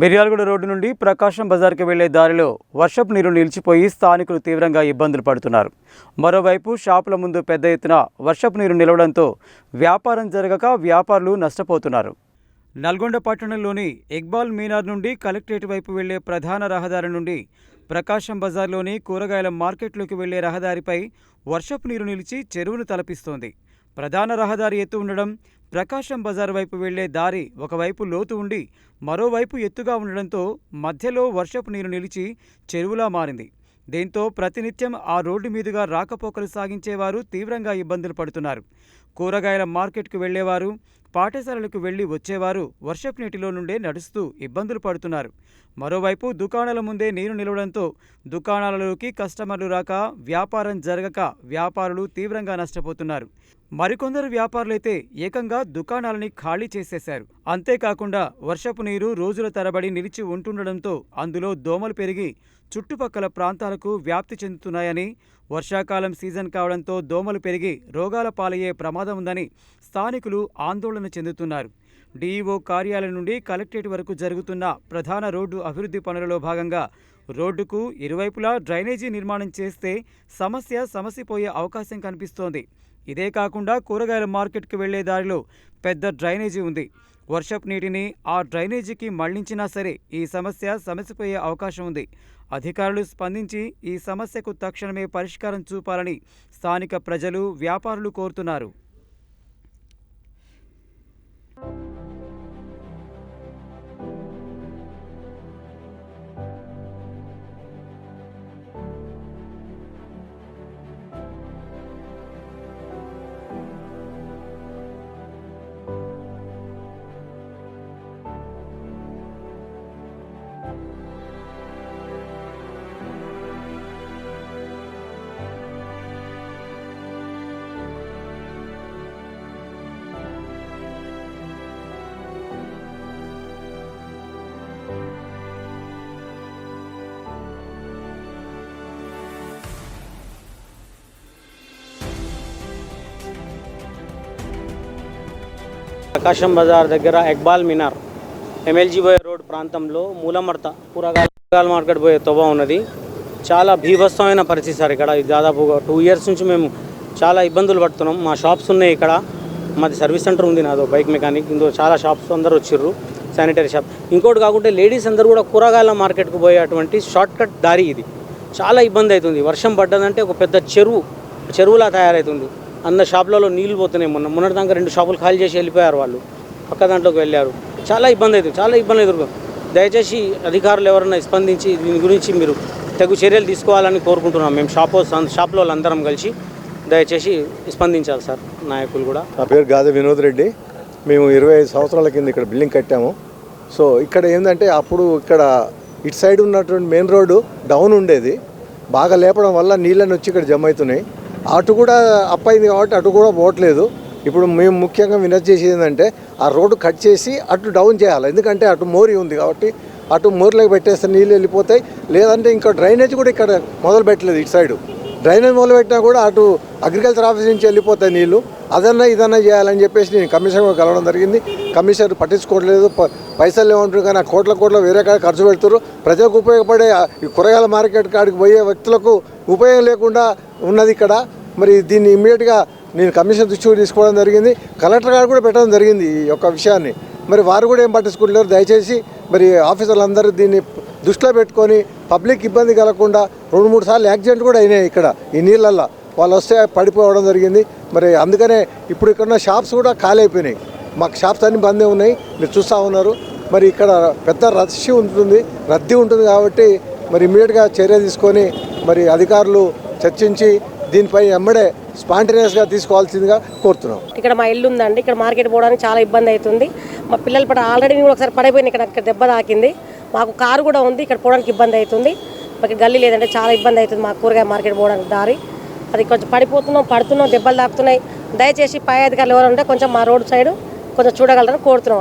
Miryalaguda road నుండి ప్రకాశం బజార్కి వెళ్ళే దారిలో వర్షపు నీరు నిలిచిపోయి స్థానికులు తీవ్రంగా ఇబ్బందులు పడుతున్నారు. మరోవైపు షాపుల ముందు పెద్ద ఎత్తున వర్షపు నీరు నిలవడంతో వ్యాపారం జరగక వ్యాపారులు నష్టపోతున్నారు. నల్గొండ పట్టణంలోని ఇక్బాల్ మీనార్ నుండి కలెక్టరేట్ వైపు వెళ్ళే ప్రధాన రహదారి నుండి ప్రకాశం బజార్లోని కూరగాయల మార్కెట్లోకి వెళ్ళే రహదారిపై వర్షపు నీరు నిలిచి చెరువును తలపిస్తోంది. ప్రధాన రహదారి ఎత్తు ఉండడం ప్రకాశం బజార్ వైపు వెళ్ళే దారి ఒకవైపు లోతు ఉండి మరోవైపు ఎత్తుగా ఉండడంతో మధ్యలో వర్షపు నీరు నిలిచి చెరువులా మారింది. దీంతో ప్రతినిత్యం ఆ రోడ్డు మీదుగా రాకపోకలు సాగించేవారు తీవ్రంగా ఇబ్బందులు పడుతున్నారు. కూరగాయల మార్కెట్కు వెళ్ళేవారు పాఠశాలలకు వెళ్ళి వచ్చేవారు వర్షపు నీటిలో నుండే నడుస్తూ ఇబ్బందులు పడుతున్నారు. మరోవైపు దుకాణాల ముందే నీరు నిలవడంతో దుకాణాలలోకి కస్టమర్లు రాక వ్యాపారం జరగక వ్యాపారులు తీవ్రంగా నష్టపోతున్నారు. మరికొందరు వ్యాపారులైతే ఏకంగా దుకాణాలని ఖాళీ చేసేశారు. అంతేకాకుండా వర్షపు నీరు రోజుల తరబడి నిలిచి ఉంటుండడంతో అందులో దోమలు పెరిగి చుట్టుపక్కల ప్రాంతాలకు వ్యాప్తి చెందుతున్నాయని వర్షాకాలం సీజన్ కావడంతో దోమలు పెరిగి రోగాల పాలయ్యే ప్రమాదం ఉందని స్థానికులు ఆందోళన చెందుతున్నారు. డీఈఓ కార్యాలయం నుండి కలెక్టరేట్ వరకు జరుగుతున్న ప్రధాన రోడ్డు అభివృద్ధి పనులలో భాగంగా రోడ్డుకు ఇరువైపులా డ్రైనేజీ నిర్మాణం చేస్తే సమస్య సమసిపోయే అవకాశం కనిపిస్తోంది. ఇదే కాకుండా కూరగాయల మార్కెట్కి వెళ్ళే దారిలో పెద్ద డ్రైనేజీ ఉంది. వర్షపు నీటిని ఆ డ్రైనేజీకి మళ్ళించినా సరే ఈ సమస్య సమసిపోయే అవకాశం ఉంది. అధికారులు స్పందించి ఈ సమస్యకు తక్షణమే పరిష్కారం చూపాలని స్థానిక ప్రజలు వ్యాపారులు కోరుతున్నారు. ప్రకాశం బజార్ దగ్గర ఎక్బాల్ మినార్ ఎమ్మెల్జీ పోయే రోడ్ ప్రాంతంలో మూలమర్త కూరగాయల కూరగాయల మార్కెట్ పోయే తొవ్వ ఉన్నది. చాలా భీభత్సమైన పరిస్థితి సార్ ఇక్కడ. దాదాపుగా టూ ఇయర్స్ నుంచి మేము చాలా ఇబ్బందులు పడుతున్నాం. మా షాప్స్ ఉన్నాయి ఇక్కడ. మాది సర్వీస్ సెంటర్ ఉంది నాదో బైక్ మెకానిక్ ఇందులో చాలా షాప్స్ అందరూ వచ్చిర్రు శానిటరీ షాప్ ఇంకోటి కాకుంటే లేడీస్ అందరూ కూడా కూరగాయల మార్కెట్కు పోయేటువంటి షార్ట్ కట్ దారి ఇది. చాలా ఇబ్బంది అవుతుంది. వర్షం పడ్డదంటే ఒక పెద్ద చెరువు చెరువులా తయారవుతుంది. అన్న షాపులలో నీళ్ళు పోతున్నాయి మొన్న. మొన్నటి దాకా రెండు షాపులు ఖాళీ చేసి వెళ్ళిపోయారు వాళ్ళు. పక్క దాంట్లోకి వెళ్ళారు. చాలా ఇబ్బంది అవుతుంది చాలా ఇబ్బంది ఎదుర్కొ దయచేసి అధికారులు ఎవరైనా స్పందించి దీని గురించి మీరు తగు చర్యలు తీసుకోవాలని కోరుకుంటున్నాం. మేము షాప్ షాప్లో అందరం కలిసి దయచేసి స్పందించాలి సార్. నాయకులు కూడా. నా పేరు గాదె వినోద్ రెడ్డి. మేము ఇరవై ఐదు సంవత్సరాల కింద ఇక్కడ బిల్డింగ్ కట్టాము. సో ఇక్కడ ఏంటంటే అప్పుడు ఇక్కడ ఇటు సైడ్ ఉన్నటువంటి మెయిన్ రోడ్డు డౌన్ ఉండేది. బాగా లేపడం వల్ల నీళ్ళని వచ్చి ఇక్కడ జమ అవుతున్నాయి. అటు కూడా అప్ అయింది కాబట్టి అటు కూడా పోవట్లేదు. ఇప్పుడు మేము ముఖ్యంగా వినతి చేసేది ఏంటంటే ఆ రోడ్డు కట్ చేసి అటు డౌన్ చేయాలి. ఎందుకంటే అటు మోరి ఉంది కాబట్టి అటు మోరిలోకి పెట్టేస్తే నీళ్ళు వెళ్ళిపోతాయి. లేదంటే ఇంకా డ్రైనేజ్ కూడా ఇక్కడ మొదలు పెట్టలేదు ఇటు సైడు. డ్రైనేజ్ మొదలు పెట్టినా కూడా అటు అగ్రికల్చర్ ఆఫీస్ నుంచి వెళ్ళిపోతాయి నీళ్ళు. అదన్నా ఇదన్నా చేయాలని చెప్పేసి నేను కమిషనర్ కూడా కలవడం జరిగింది. కమిషనర్ పట్టించుకోవట్లేదు. పైసలు ఏమంటారు కానీ ఆ కోట్ల కోట్ల వేరే కాడ ఖర్చు పెడుతారు ప్రజలకు ఉపయోగపడే ఈ కూరగాయల మార్కెట్ కాడికి పోయే వ్యక్తులకు ఉపయోగం లేకుండా ఉన్నది ఇక్కడ. మరి దీన్ని ఇమ్మీడియట్గా నేను కమిషన్ దృష్టికి తీసుకోవడం జరిగింది. కలెక్టర్ గారు కూడా పెట్టడం జరిగింది ఈ యొక్క విషయాన్ని. మరి వారు కూడా ఏం పట్టించుకుంటలేరు. దయచేసి మరి ఆఫీసర్లందరూ దీన్ని దృష్టిలో పెట్టుకొని పబ్లిక్ ఇబ్బంది కలగకుండా రెండు మూడు సార్లు యాక్సిడెంట్ కూడా అయినాయి ఇక్కడ ఈ నీళ్ళల్లో. వాళ్ళు వస్తే పడిపోవడం జరిగింది. మరి అందుకనే ఇప్పుడు ఇక్కడ ఉన్న షాప్స్ కూడా ఖాళీ అయిపోయినాయి. మాకు షాప్స్ అన్ని బందే ఉన్నాయి. మీరు చూస్తూ ఉన్నారు. మరి ఇక్కడ పెద్ద రష్ ఉంటుంది. రద్దీ ఉంటుంది కాబట్టి మరి ఇమీడియట్గా చర్య తీసుకొని మరి అధికారులు చర్చించి దీనిపై ఎమ్మడే స్పాంటేనియస్గా తీసుకోవాల్సిందిగా కోరుతున్నాం. ఇక్కడ మా ఇల్లు ఉందండి. ఇక్కడ మార్కెట్ పోవడానికి చాలా ఇబ్బంది అవుతుంది. మా పిల్లలు పడ ఆల్రెడీ ఒకసారి పడిపోయినాయి ఇక్కడ ఇక్కడ దెబ్బ తాకింది. మాకు కారు కూడా ఉంది ఇక్కడ పోవడానికి ఇబ్బంది అవుతుంది. మాకు గల్లీ లేదంటే చాలా ఇబ్బంది అవుతుంది మా కూరగాయ మార్కెట్ పోవడానికి దారి. అది కొంచెం పడిపోతున్నాం పడుతున్నాం దెబ్బలు తాకుతున్నాయి. దయచేసి పై అధికారులు ఎవరు ఉంటే కొంచెం మా రోడ్ సైడ్ కొంచెం చూడగలరని కోరుతున్నాం